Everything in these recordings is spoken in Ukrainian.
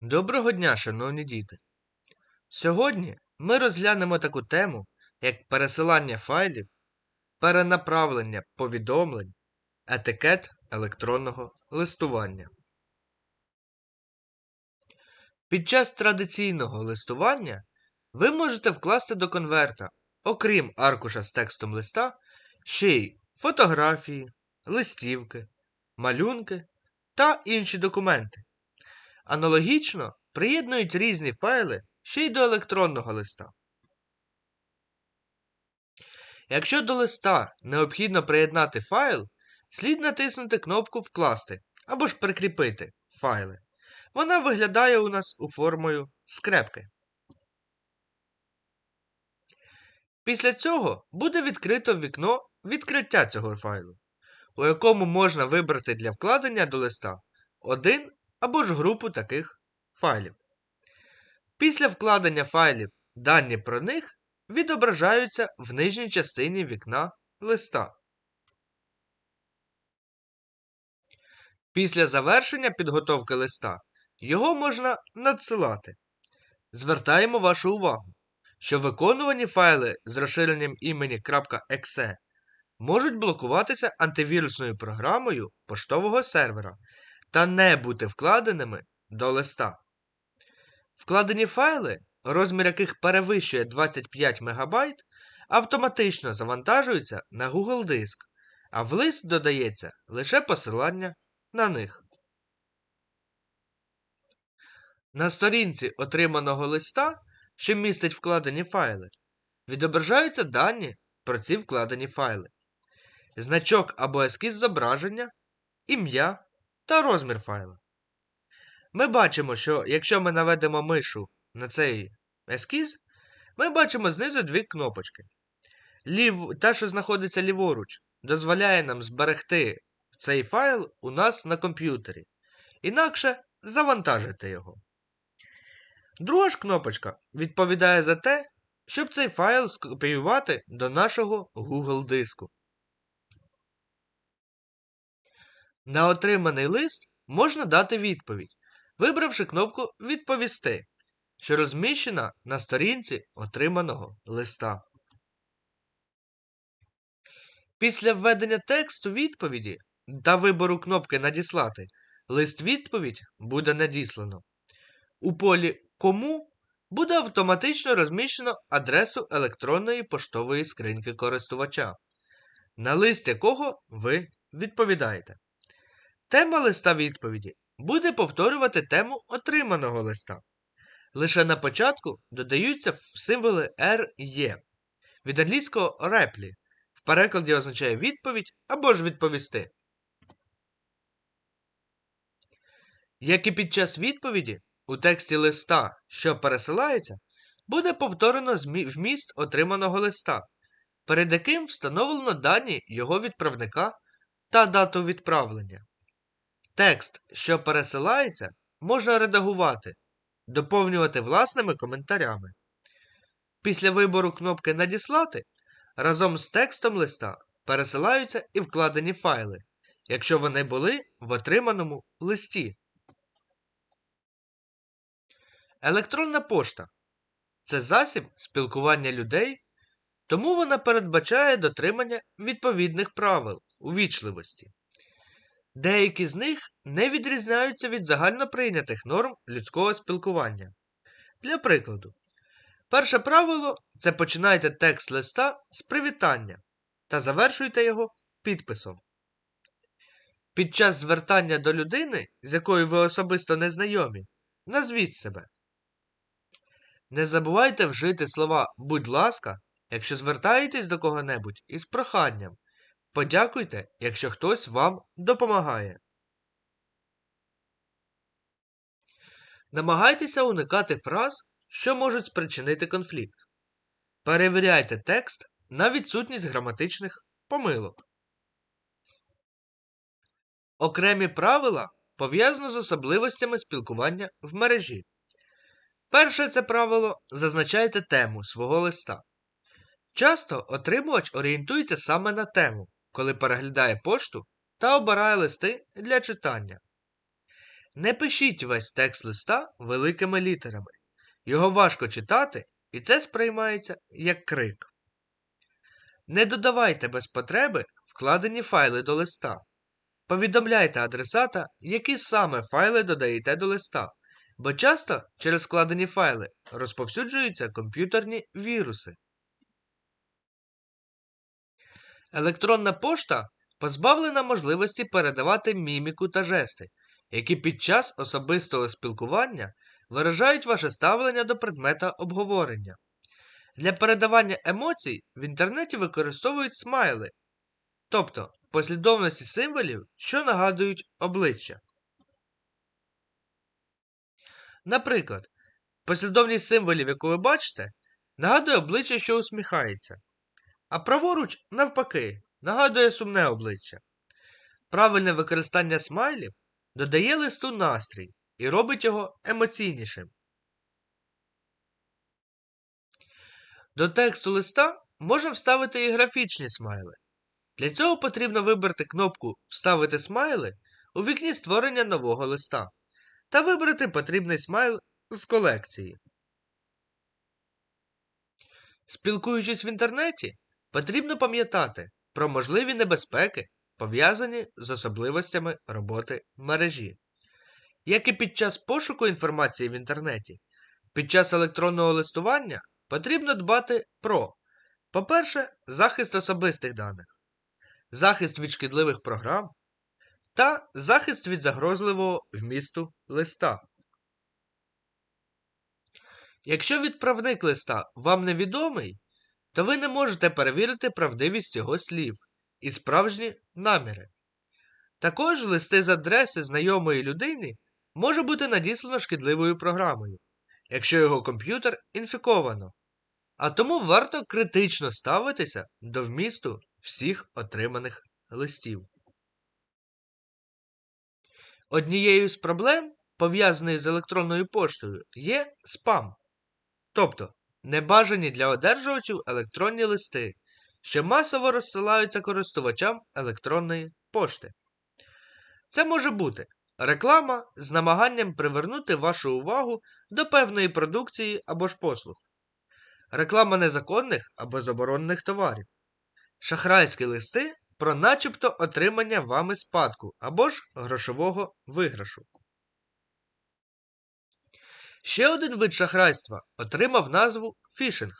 Доброго дня, шановні діти! Сьогодні ми розглянемо таку тему, як пересилання файлів, перенаправлення повідомлень, етикет електронного листування. Під час традиційного листування ви можете вкласти до конверта, окрім аркуша з текстом листа, ще й фотографії, листівки, малюнки та інші документи. Аналогічно приєднують різні файли ще й до електронного листа. Якщо до листа необхідно приєднати файл, слід натиснути кнопку Вкласти або ж прикріпити файли. Вона виглядає у нас у формою скрепки. Після цього буде відкрито вікно відкриття цього файлу, у якому можна вибрати для вкладення до листа один або ж групу таких файлів. Після вкладення файлів дані про них відображаються в нижній частині вікна листа. Після завершення підготовки листа його можна надсилати. Звертаємо вашу увагу, що виконувані файли з розширенням імені .exe можуть блокуватися антивірусною програмою поштового сервера та не бути вкладеними до листа. Вкладені файли, розмір яких перевищує 25 МБ, автоматично завантажуються на Google диск, а в лист додається лише посилання на них. На сторінці отриманого листа, що містить вкладені файли, відображаються дані про ці вкладені файли, значок або ескіз зображення, ім'я та розмір файла. Ми бачимо, що якщо ми наведемо мишу на цей ескіз, ми бачимо знизу дві кнопочки. Лів... Та, що знаходиться ліворуч, дозволяє нам зберегти цей файл у нас на комп'ютері. Інакше завантажити його. Друга ж кнопочка відповідає за те, щоб цей файл скопіювати до нашого Google диску. На отриманий лист можна дати відповідь, вибравши кнопку Відповісти, що розміщена на сторінці отриманого листа. Після введення тексту відповіді та вибору кнопки Надіслати лист відповідь буде надіслано. У полі Кому буде автоматично розміщено адресу електронної поштової скриньки користувача, на лист якого ви відповідаєте. Тема листа відповіді буде повторювати тему отриманого листа. Лише на початку додаються символи RE від англійського реплі. В перекладі означає відповідь або ж відповісти. Як і під час відповіді, у тексті листа, що пересилається, буде повторено вміст отриманого листа, перед яким встановлено дані його відправника та дату відправлення. Текст, що пересилається, можна редагувати, доповнювати власними коментарями. Після вибору кнопки Надіслати разом з текстом листа пересилаються і вкладені файли, якщо вони були в отриманому листі. Електронна пошта це засіб спілкування людей, тому вона передбачає дотримання відповідних правил увічливості. Деякі з них не відрізняються від загальноприйнятих норм людського спілкування. Для прикладу, перше правило це починайте текст листа з привітання та завершуйте його підписом. Під час звертання до людини, з якою ви особисто не знайомі, назвіть себе. Не забувайте вжити слова будь ласка, якщо звертаєтесь до кого-небудь із проханням. Подякуйте, якщо хтось вам допомагає. Намагайтеся уникати фраз, що можуть спричинити конфлікт. Перевіряйте текст на відсутність граматичних помилок. Окремі правила пов'язано з особливостями спілкування в мережі. Перше це правило зазначайте тему свого листа. Часто отримувач орієнтується саме на тему, коли переглядає пошту та обирає листи для читання. Не пишіть весь текст листа великими літерами. Його важко читати, і це сприймається як крик. Не додавайте без потреби вкладені файли до листа. Повідомляйте адресата, які саме файли додаєте до листа, бо часто через складені файли розповсюджуються комп'ютерні віруси. Електронна пошта позбавлена можливості передавати міміку та жести, які під час особистого спілкування виражають ваше ставлення до предмета обговорення. Для передавання емоцій в інтернеті використовують смайли, тобто послідовності символів, що нагадують обличчя. Наприклад, послідовність символів, яку ви бачите, нагадує обличчя, що усміхається, а праворуч, навпаки, нагадує сумне обличчя. Правильне використання смайлів додає листу настрій і робить його емоційнішим. До тексту листа можна вставити і графічні смайли. Для цього потрібно вибрати кнопку Вставити смайли у вікні створення нового листа та вибрати потрібний смайл з колекції. Спілкуючись в інтернеті, потрібно пам'ятати про можливі небезпеки, пов'язані з особливостями роботи мережі. Як і під час пошуку інформації в інтернеті, під час електронного листування потрібно дбати про, по-перше, захист особистих даних, захист від шкідливих програм та захист від загрозливого вмісту листа. Якщо відправник листа вам невідомий, то ви не можете перевірити правдивість його слів і справжні наміри. Також листи з адреси знайомої людини може бути надіслано шкідливою програмою, якщо його комп'ютер інфіковано, а тому варто критично ставитися до вмісту всіх отриманих листів. Однією з проблем, пов'язаних з електронною поштою, є спам, тобто небажані для одержувачів електронні листи, що масово розсилаються користувачам електронної пошти. Це може бути реклама з намаганням привернути вашу увагу до певної продукції або ж послуг, реклама незаконних або заборонених товарів, шахрайські листи про начебто отримання вами спадку або ж грошового виграшу. Ще один вид шахрайства отримав назву фішинг.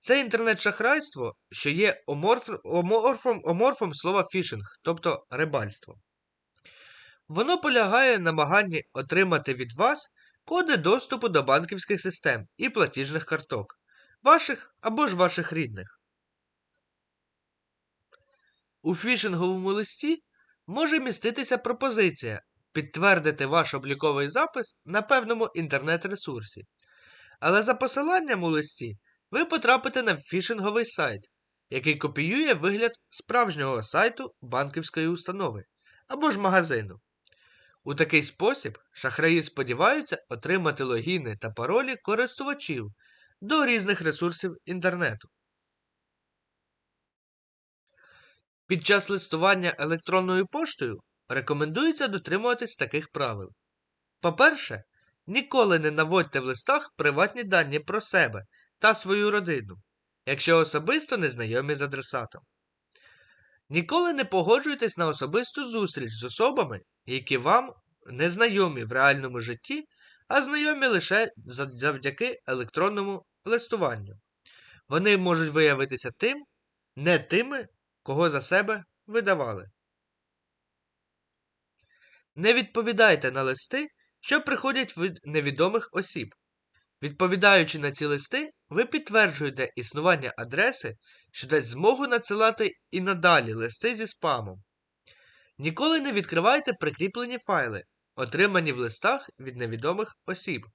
Це інтернет-шахрайство, що є оморф... оморфом, оморфом слова фішинг, тобто рибальство. Воно полягає в намаганні отримати від вас коди доступу до банківських систем і платіжних карток, ваших або ж ваших рідних. У фішинговому листі може міститися пропозиція підтвердити ваш обліковий запис на певному інтернет-ресурсі. Але за посиланням у листі ви потрапите на фішинговий сайт, який копіює вигляд справжнього сайту банківської установи або ж магазину. У такий спосіб шахраї сподіваються отримати логіни та паролі користувачів до різних ресурсів інтернету. Під час листування електронною поштою рекомендується дотримуватись таких правил. По-перше, ніколи не наводьте в листах приватні дані про себе та свою родину, якщо особисто не знайомі з адресатом. Ніколи не погоджуйтесь на особисту зустріч з особами, які вам не знайомі в реальному житті, а знайомі лише завдяки електронному листуванню. Вони можуть виявитися тим, не тими, кого за себе видавали. Не відповідайте на листи, що приходять від невідомих осіб. Відповідаючи на ці листи, ви підтверджуєте існування адреси, що дасть змогу надсилати і надалі листи зі спамом. Ніколи не відкривайте прикріплені файли, отримані в листах від невідомих осіб.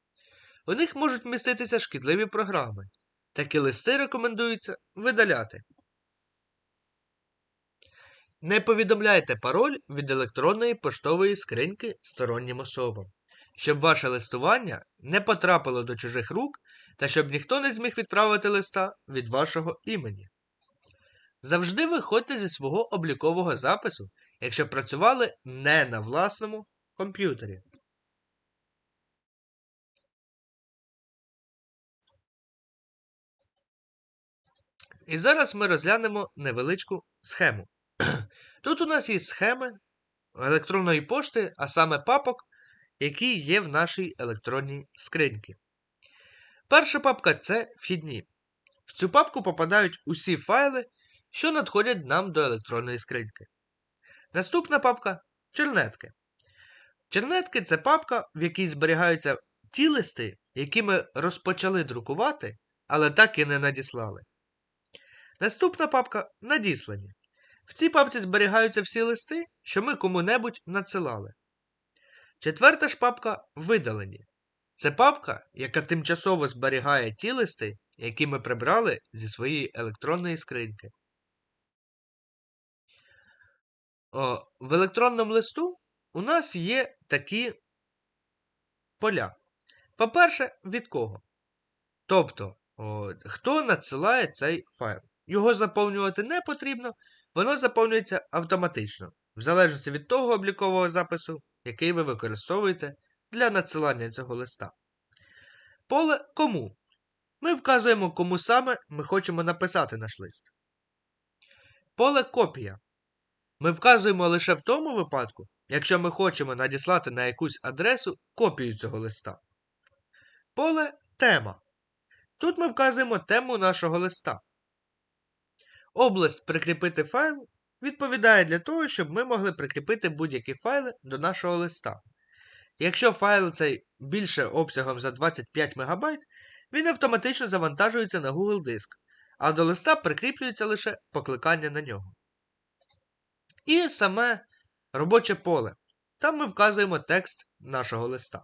У них можуть міститися шкідливі програми. Такі листи рекомендується видаляти. Не повідомляйте пароль від електронної поштової скриньки стороннім особам, щоб ваше листування не потрапило до чужих рук та щоб ніхто не зміг відправити листа від вашого імені. Завжди виходьте зі свого облікового запису, якщо працювали не на власному комп'ютері. І зараз ми розглянемо невеличку схему. Тут у нас є схеми електронної пошти, а саме папок, які є в нашій електронній скриньці. Перша папка це вхідні. В цю папку попадають усі файли, що надходять нам до електронної скриньки. Наступна папка чернетки. Чернетки це папка, в якій зберігаються ті листи, які ми розпочали друкувати, але так і не надіслали. Наступна папка надіслані. В цій папці зберігаються всі листи, що ми кому-небудь надсилали. Четверта ж папка видалені. Це папка, яка тимчасово зберігає ті листи, які ми прибрали зі своєї електронної скриньки. О, В електронному листу у нас є такі поля. По-перше, від кого? Тобто, о, хто надсилає цей файл. Його заповнювати не потрібно, воно заповнюється автоматично, в залежності від того облікового запису, який ви використовуєте для надсилання цього листа. Поле кому. Ми вказуємо, кому саме ми хочемо написати наш лист. Поле копія. Ми вказуємо лише в тому випадку, якщо ми хочемо надіслати на якусь адресу копію цього листа. Поле тема. Тут ми вказуємо тему нашого листа. Область прикріпити файл відповідає для того, щоб ми могли прикріпити будь-які файли до нашого листа. Якщо файл цей більше обсягом за 25 МБ, він автоматично завантажується на Google диск, а до листа прикріплюється лише покликання на нього. І саме робоче поле. Там ми вказуємо текст нашого листа.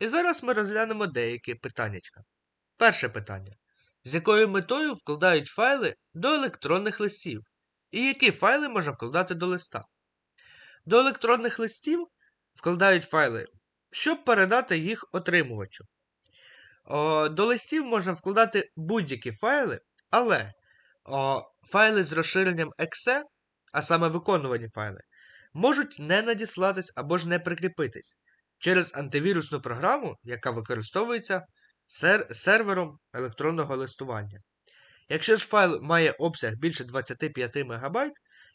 І зараз ми розглянемо деякі питання. Перше питання. З якою метою вкладають файли до електронних листів? І які файли можна вкладати до листа? До електронних листів вкладають файли, щоб передати їх отримувачу. О, До листів можна вкладати будь-які файли, але о, файли з розширенням EXE, а саме виконувані файли, можуть не надіслатись або ж не прикріпитись через антивірусну програму, яка використовується сер сервером електронного листування. Якщо ж файл має обсяг більше 25 МБ,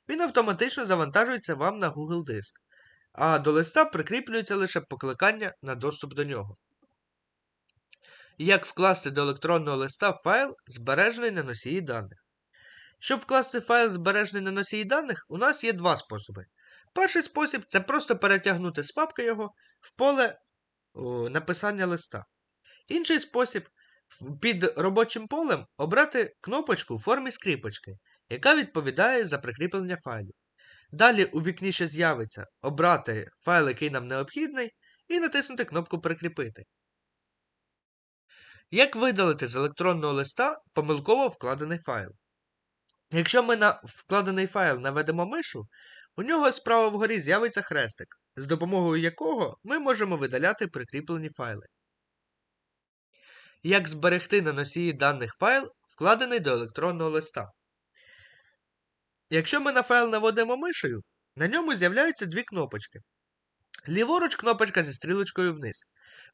він автоматично завантажується вам на Google диск, а до листа прикріплюється лише покликання на доступ до нього. Як вкласти до електронного листа файл, збережений на носії даних? Щоб вкласти файл, збережений на носії даних, у нас є два способи. Перший спосіб це просто перетягнути з папки його в поле о, написання листа. Інший спосіб під робочим полем обрати кнопочку в формі скріпочки, яка відповідає за прикріплення файлів. Далі у вікні, що з'явиться, обрати файл, який нам необхідний, і натиснути кнопку Прикріпити. Як видалити з електронного листа помилково вкладений файл? Якщо ми на вкладений файл наведемо мишу, у нього справа вгорі з'явиться хрестик, з допомогою якого ми можемо видаляти прикріплені файли. Як зберегти на носії даних файл, вкладений до електронного листа. Якщо ми на файл наводимо мишею, на ньому з'являються дві кнопочки. Ліворуч кнопочка зі стрілочкою вниз.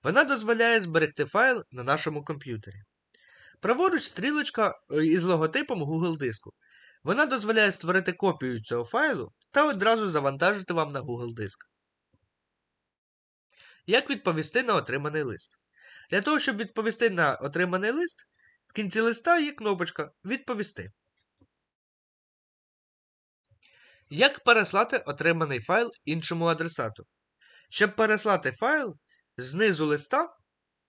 Вона дозволяє зберегти файл на нашому комп'ютері. Праворуч стрілочка е, із логотипом Google диску. Вона дозволяє створити копію цього файлу та одразу завантажити вам на Google диск. Як відповісти на отриманий лист? Для того, щоб відповісти на отриманий лист, в кінці листа є кнопочка Відповісти. Як переслати отриманий файл іншому адресату? Щоб переслати файл, знизу листа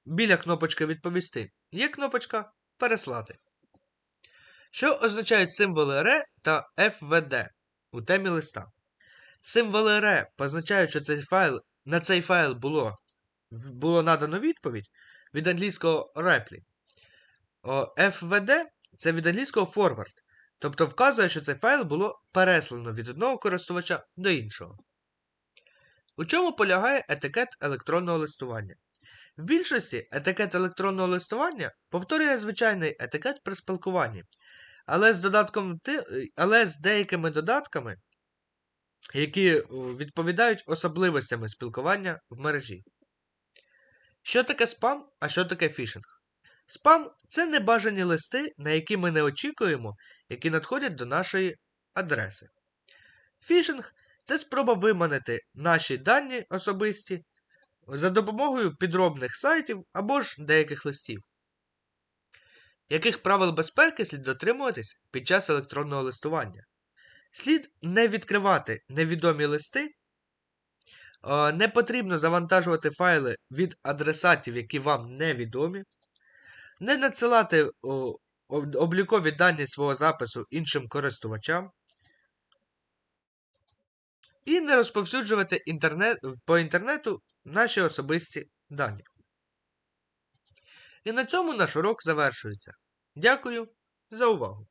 біля кнопочки Відповісти є кнопочка Переслати. Що означають символи РЕ та FVD у темі листа? Символи РЕ позначають, що цей файл, на цей файл було було надано відповідь від англійського reply. FVD це від англійського forward, тобто вказує, що цей файл було переслано від одного користувача до іншого. У чому полягає етикет електронного листування? В більшості етикет електронного листування повторює звичайний етикет при спілкуванні, але з додатком але з деякими додатками, які відповідають особливостями спілкування в мережі. Що таке спам, а що таке фішинг? Спам це небажані листи, на які ми не очікуємо, які надходять до нашої адреси. Фішинг це спроба виманити наші дані особисті за допомогою підробних сайтів або ж деяких листів. Яких правил безпеки слід дотримуватись під час електронного листування? Слід не відкривати невідомі листи, не потрібно завантажувати файли від адресатів, які вам невідомі, не надсилати облікові дані свого запису іншим користувачам, і не розповсюджувати інтернет, по інтернету наші особисті дані. І на цьому наш урок завершується. Дякую за увагу!